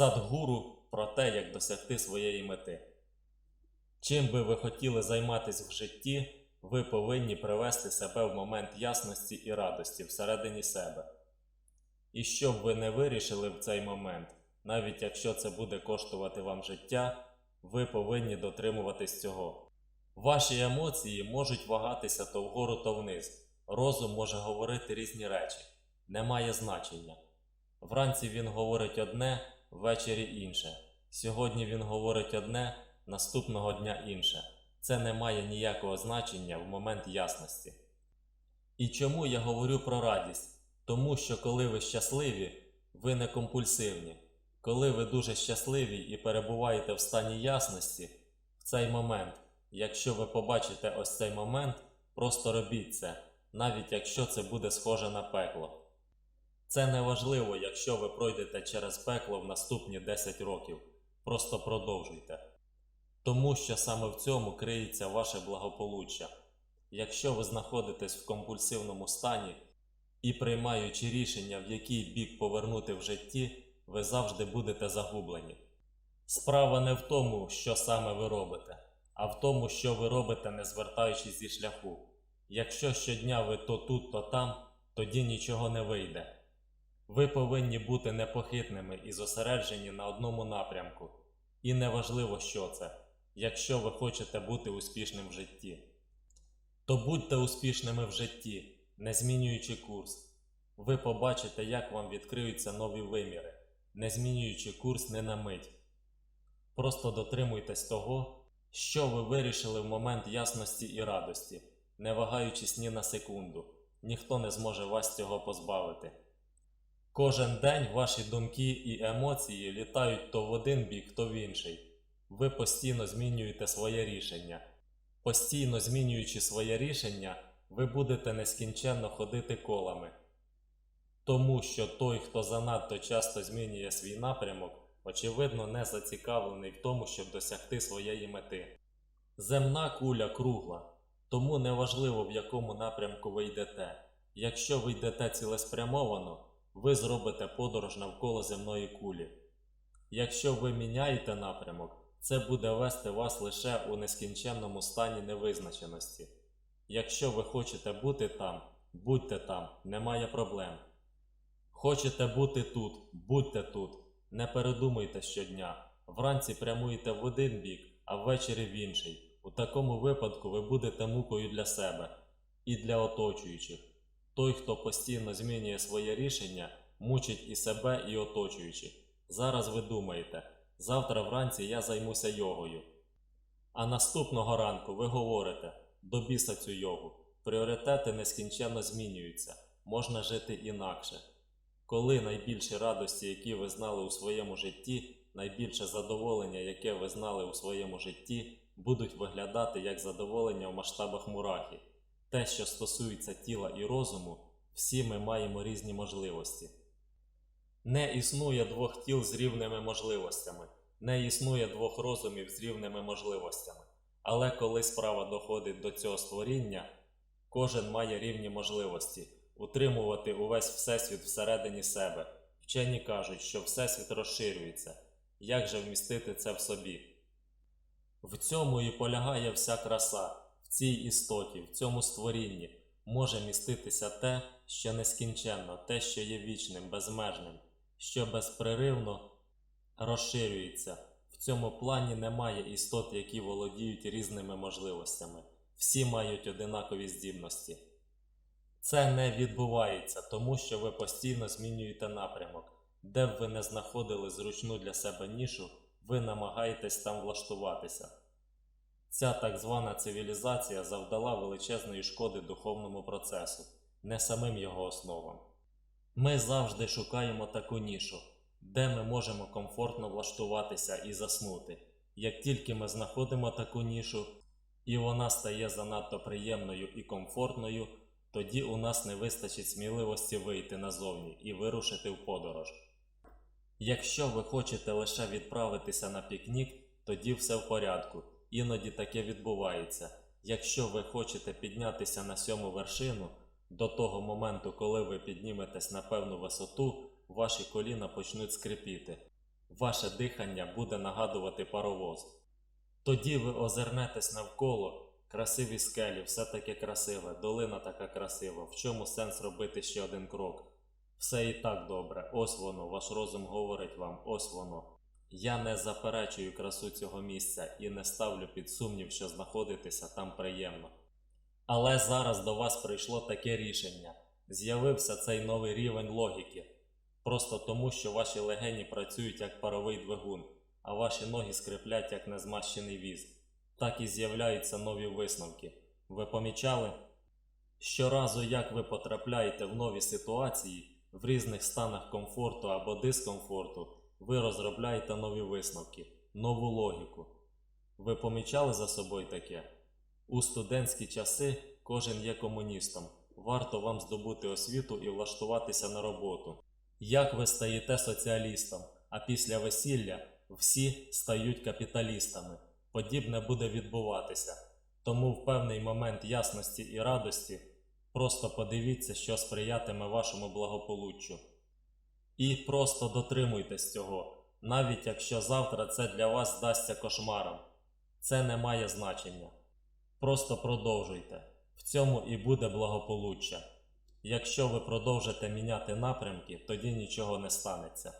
Садгуру про те, як досягти своєї мети. Чим би ви хотіли займатися в житті, ви повинні привести себе в момент ясності і радості всередині себе. І що б ви не вирішили в цей момент, навіть якщо це буде коштувати вам життя, ви повинні дотримуватись цього. Ваші емоції можуть вагатися то вгору, то вниз. Розум може говорити різні речі. Немає значення. Вранці він говорить одне, ввечері інше. Сьогодні він говорить одне, наступного дня інше. Це не має ніякого значення в момент ясності. І чому я говорю про радість? Тому що коли ви щасливі, ви не компульсивні. Коли ви дуже щасливі і перебуваєте в стані ясності, в цей момент, якщо ви побачите ось цей момент, просто робіть це, навіть якщо це буде схоже на пекло. Це не важливо, якщо ви пройдете через пекло в наступні 10 років. Просто продовжуйте. Тому що саме в цьому криється ваше благополуччя. Якщо ви знаходитесь в компульсивному стані і приймаючи рішення, в який бік повернути в житті, ви завжди будете загублені. Справа не в тому, що саме ви робите, а в тому, що ви робите, не звертаючись зі шляху. Якщо щодня ви то тут, то там, тоді нічого не вийде. Ви повинні бути непохитними і зосереджені на одному напрямку. І неважливо, що це, якщо ви хочете бути успішним в житті. То будьте успішними в житті, не змінюючи курс. Ви побачите, як вам відкриються нові виміри, не змінюючи курс не на мить. Просто дотримуйтесь того, що ви вирішили в момент ясності і радості, не вагаючись ні на секунду. Ніхто не зможе вас цього позбавити. Кожен день ваші думки і емоції літають то в один бік, то в інший. Ви постійно змінюєте своє рішення. Постійно змінюючи своє рішення, ви будете нескінченно ходити колами. Тому що той, хто занадто часто змінює свій напрямок, очевидно не зацікавлений в тому, щоб досягти своєї мети. Земна куля кругла, тому неважливо в якому напрямку ви йдете. Якщо ви йдете цілеспрямовано, ви зробите подорож навколо земної кулі. Якщо ви міняєте напрямок, це буде вести вас лише у нескінченному стані невизначеності. Якщо ви хочете бути там, будьте там, немає проблем. Хочете бути тут, будьте тут. Не передумуйте щодня. Вранці прямуєте в один бік, а ввечері в інший. У такому випадку ви будете мукою для себе і для оточуючих. Той, хто постійно змінює своє рішення, мучить і себе, і оточуючих. Зараз ви думаєте, завтра вранці я займуся йогою. А наступного ранку ви говорите до біса цю йогу. Пріоритети нескінченно змінюються, можна жити інакше. Коли найбільші радості, які ви знали у своєму житті, найбільше задоволення, яке ви знали у своєму житті, будуть виглядати як задоволення в масштабах мурахи. Те, що стосується тіла і розуму, всі ми маємо різні можливості. Не існує двох тіл з рівними можливостями, не існує двох розумів з рівними можливостями. Але коли справа доходить до цього створіння, кожен має рівні можливості утримувати увесь всесвіт всередині себе. Вчені кажуть, що всесвіт розширюється. Як же вмістити це в собі? В цьому і полягає вся краса, в цій істоті, в цьому створінні може міститися те, що нескінченно, те, що є вічним, безмежним, що безпреривно розширюється. В цьому плані немає істот, які володіють різними можливостями. Всі мають одинакові здібності. Це не відбувається, тому що ви постійно змінюєте напрямок. Де б ви не знаходили зручну для себе нішу, ви намагаєтесь там влаштуватися. Ця так звана цивілізація завдала величезної шкоди духовному процесу, не самим його основам. Ми завжди шукаємо таку нішу, де ми можемо комфортно влаштуватися і заснути. Як тільки ми знаходимо таку нішу, і вона стає занадто приємною і комфортною, тоді у нас не вистачить сміливості вийти назовні і вирушити в подорож. Якщо ви хочете лише відправитися на пікнік, тоді все в порядку. Іноді таке відбувається. Якщо ви хочете піднятися на сьому вершину, до того моменту, коли ви підніметесь на певну висоту, ваші коліна почнуть скрипіти. ваше дихання буде нагадувати паровоз. Тоді ви озирнетесь навколо, красиві скелі, все таке красиве, долина така красива. В чому сенс робити ще один крок? Все і так добре, ось воно, ваш розум говорить вам, ось воно. Я не заперечую красу цього місця і не ставлю під сумнів, що знаходитися там приємно. Але зараз до вас прийшло таке рішення. З'явився цей новий рівень логіки. Просто тому, що ваші легені працюють як паровий двигун, а ваші ноги скриплять як незмащений віз. Так і з'являються нові висновки. Ви помічали? Щоразу, як ви потрапляєте в нові ситуації, в різних станах комфорту або дискомфорту, ви розробляєте нові висновки, нову логіку. Ви помічали за собою таке? У студентські часи кожен є комуністом. Варто вам здобути освіту і влаштуватися на роботу. Як ви стаєте соціалістом, а після весілля всі стають капіталістами. Подібне буде відбуватися. Тому в певний момент ясності і радості просто подивіться, що сприятиме вашому благополуччю. І просто дотримуйтесь цього, навіть якщо завтра це для вас здасться кошмаром. Це не має значення. Просто продовжуйте. В цьому і буде благополуччя. Якщо ви продовжите міняти напрямки, тоді нічого не станеться.